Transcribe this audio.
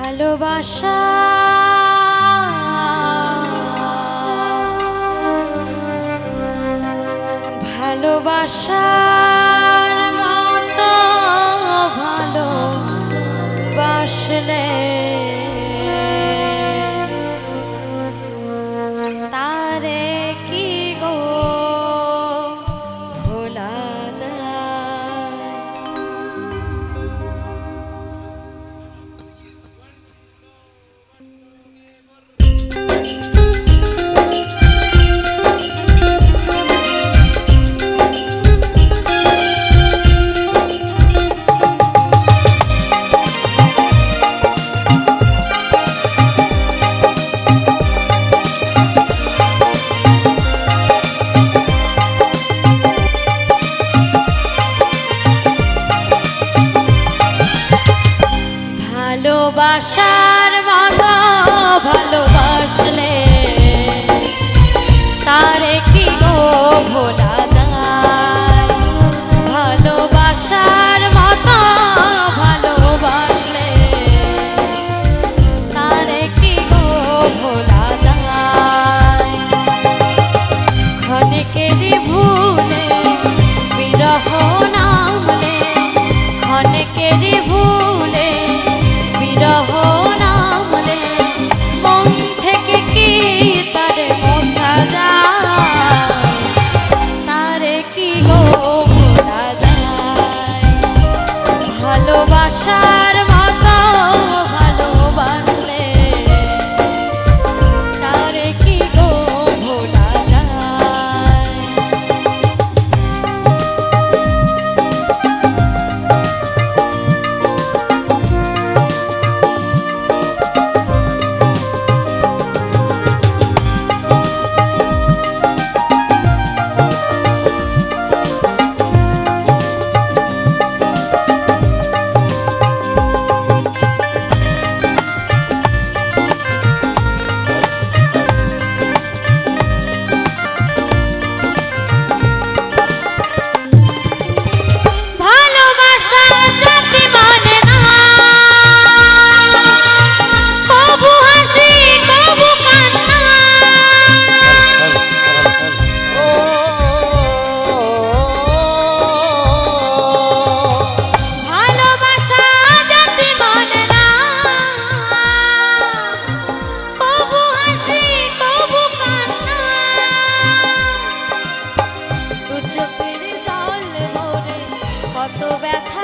ভালোবাসা। ভালোবাসার ভালোবাসার মতো ভালোবাসলে ব্যথা